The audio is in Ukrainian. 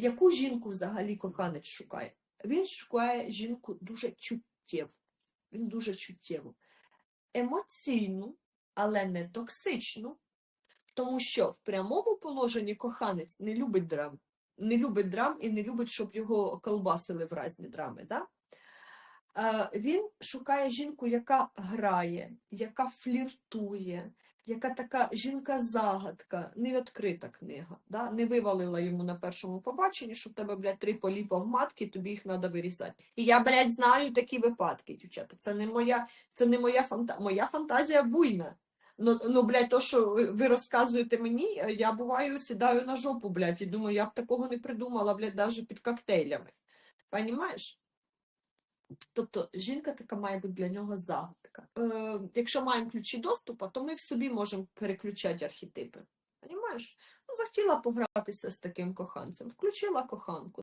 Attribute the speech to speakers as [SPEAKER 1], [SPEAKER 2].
[SPEAKER 1] яку жінку взагалі коханець шукає? Він шукає жінку дуже чуттєву. Він дуже чуттєву. Емоційну, але не токсичну, тому що в прямому положенні коханець не любить драм. Не любить драм і не любить, щоб його колбасили в різні драми. Да? Е, Він шукає жінку, яка грає, яка фліртує, яка така жінка-загадка, невідкрита книга. Да? Не вивалила йому на першому побаченні, що в тебе, блядь, три поліпа в матки, тобі їх треба вирізати. І я, блядь, знаю такі випадки, дівчата. Це не моя, це не моя фантазія. Моя фантазія буйна. Ну, ну, блядь, то, що ви- розказуєте мені, е, я буваю, сідаю на жопу, блядь, і думаю, я б такого не придумала, блядь, навіть під коктейлями. Понімаєш? Тобто жінка така має бути для нього загадка. Е, якщо маємо ключі доступу, то ми в собі можемо переключати архетипи. Понімаєш? Ну, захотіла погратися з таким коханцем, включила коханку.